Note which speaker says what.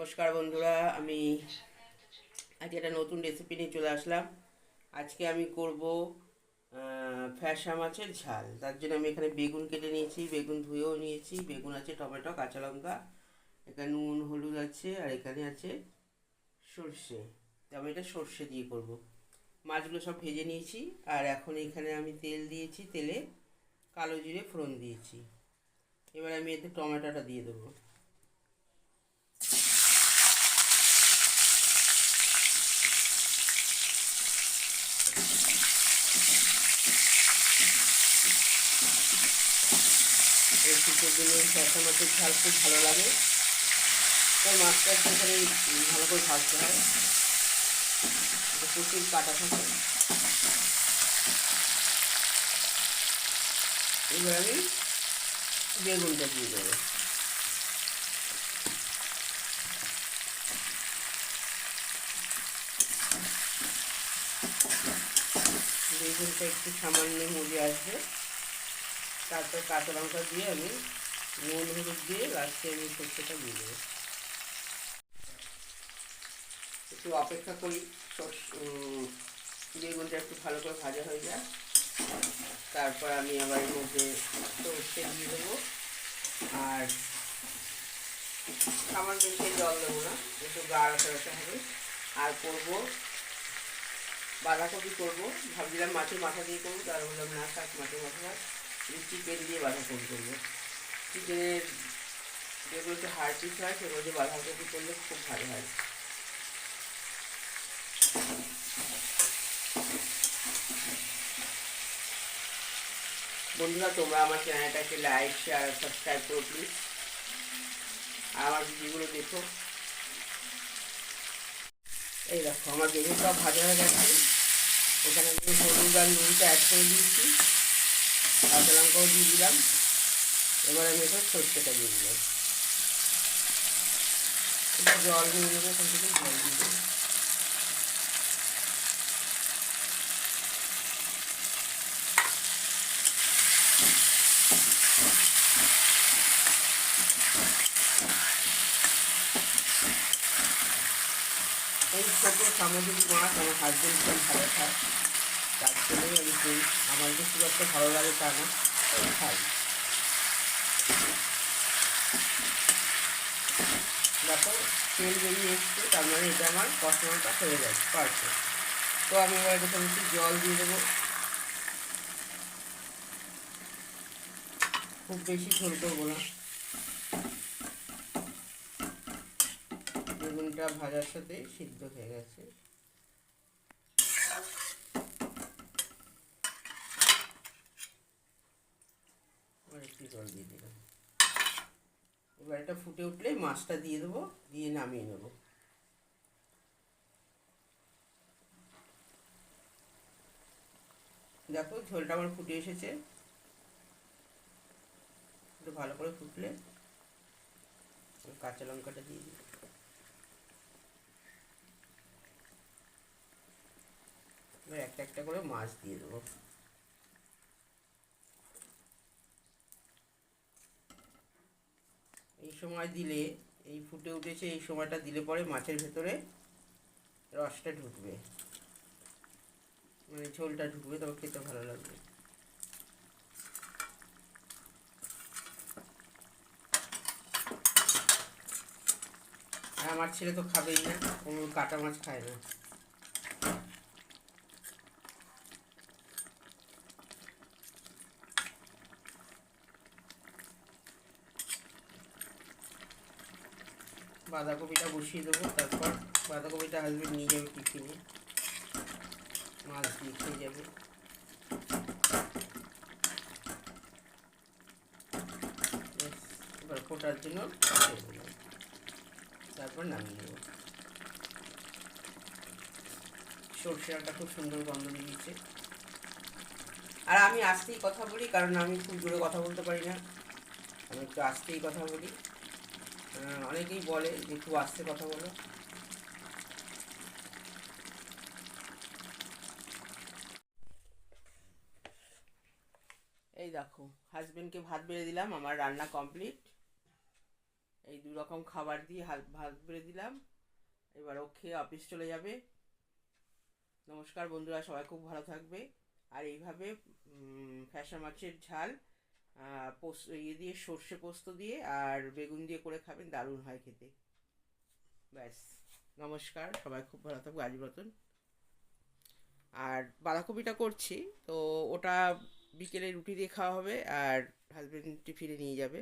Speaker 1: নমস্কার বন্ধুরা, আমি আজকে একটা নতুন রেসিপি নিয়ে চলে আসলাম। আজকে আমি করব ফ্যাসা মাছের ঝাল। তার জন্য আমি এখানে বেগুন কেটে নিয়েছি, বেগুন ধুয়েও নিয়েছি, বেগুন আছে, টমেটো, কাঁচা লঙ্কা, এখানে নুন, হলুদ আছে, আর এখানে আছে সর্ষে। তো আমি এটা সর্ষে দিয়ে করব। মাছগুলো সব ভেজে নিয়েছি, আর এখন এখানে আমি তেল দিয়েছি, তেলে কালো জিরে ফোড়ন দিয়েছি। এবার আমি এতে টমেটোটা দিয়ে দেবো। এই শীতের দিনে ফ্যাসা মাছের ঝাল খুব ভালো লাগে। তাই মাছটা সেখানে ভালো করে ভাজতে হয়। প্রচুর কাটা থাকে। এবার আমি বেগুনটা দিয়ে দেবো। বেগুনটা একটু সামান্য মুড়ে আসবে। তারপর কাঁচা লঙ্কা দিয়ে আমি নুন, হলুদ দিয়ে লাস্টে আমি সর্ষেটা দিয়ে দেবো। একটু অপেক্ষা করি বেগুনটা একটু ভালো করে ভাজা হয়ে যায় তারপর আমি আবার এর মধ্যে সর্ষে দিয়ে দেবো। আর আমার বেশি জল দেবো না, একটু গাঢ় ফেরাতে হবে। আর করব, বাঁধাকপি করব। ভাবছিলাম মাছের মাথা দিয়ে করব, তার বললাম না, থাক মাছের মাথা। চিকেন দিয়ে বাঁধাকপি করব। চিকেনের যেগুলো একটু হাড় পিস হয়, সেগুলো দিয়ে বাঁধাকপি করলে খুব ভালো হয়। বন্ধুরা, তোমরা আমার চ্যানেলটাকে লাইক শেয়ার সাবস্ক্রাইব করো প্লিজ আর আমার ভিডিওগুলো দেখো। এই দেখো, আমার বেগুন সব ভাজা হয়ে গেছে। ওখানে আমি হলুদ আর নুনটা অ্যাড করে দিয়েছি। কাঁচা লঙ্কাও দিয়ে দিলাম। এবার আমি এখানে সর্ষেটা দিয়ে দিলাম। জল দিয়ে নেব ওখান থেকে জল দিয়ে দেবো এই ছোটো সামুদ্রিক মাছ আমার হাজবেন্ড খুব ভালো খায়। তার জন্যই আমি করি আমার যে খুব একটা ভালো লাগে তা না। খাই দেখো, তেল বেরিয়ে এসছে, তার মানে এটা আমার কষানোটা হয়ে যাচ্ছে পারফেক্ট তো আমি এবার এখানে একটু জল দিয়ে দেবো। খুব বেশি ঝোল করব না। বেগুনটা ভাজার সাথে সিদ্ধ হয়ে গেছে এবার একটু জল দিয়ে দিলাম। এবার এটা ফুটে উঠলে মাছটা দিয়ে দেবো, দিয়ে নামিয়ে নেব। দেখো ঝোলটা আমার ফুটে এসেছে। একটু ভালো করে ফুটলে কাঁচা লঙ্কাটা দিয়ে দিই একটা একটা করে মাছ দিয়ে দেবো। সময় দিলে, এই ফুটে উঠেছে, এই সময়টা দিলে পরে মাছের ভেতরে রসটা ঢুকবে। মানে ঝোলটা ঢুকবে, তবে খেতে ভালো লাগবে। আমার ছেলে তো খাবেই না কোনো কাটা মাছ খায় না। বাঁধাকপিটা বসিয়ে দেবো, তারপর বাঁধাকপিটা আসবে নিয়ে যাবে টিফিনে। মাছ দিয়ে খেয়ে যাবে। এবার ফোটার জন্য তারপর নামিয়ে দেবো সর্ষেটা খুব সুন্দর গন্ধ দিয়েছে আর আমি আস্তেই কথা বলি, কারণ আমি খুব জোরে কথা বলতে পারি না। আমি একটু আস্তেই কথা বলি। অনেকেই বলে যে একটু আস্তে কথা বলো। এই দেখো হাজবেন্ডকে ভাত বেড়ে দিলাম, আমার রান্না কমপ্লিট এই দু রকম খাবার দিয়ে ভাত বেড়ে দিলাম। এবার ও খেয়ে অফিস চলে যাবে। নমস্কার বন্ধুরা, সবাই খুব ভালো থাকবে। আর এইভাবে ফ্যাসা মাছের ঝাল পোস্ত ইয়ে দিয়ে সর্ষে পোস্ত দিয়ে আর বেগুন দিয়ে করে খাবেন, দারুণ হয় খেতে। ব্যাস, নমস্কার, সবাই খুব ভালো থাকবে আজ মতন আর বাঁধাকপিটা করছি, তো ওটা বিকেলে রুটি দিয়ে খাওয়া হবে, আর হাজবেন্ড টিফিনে নিয়ে যাবে।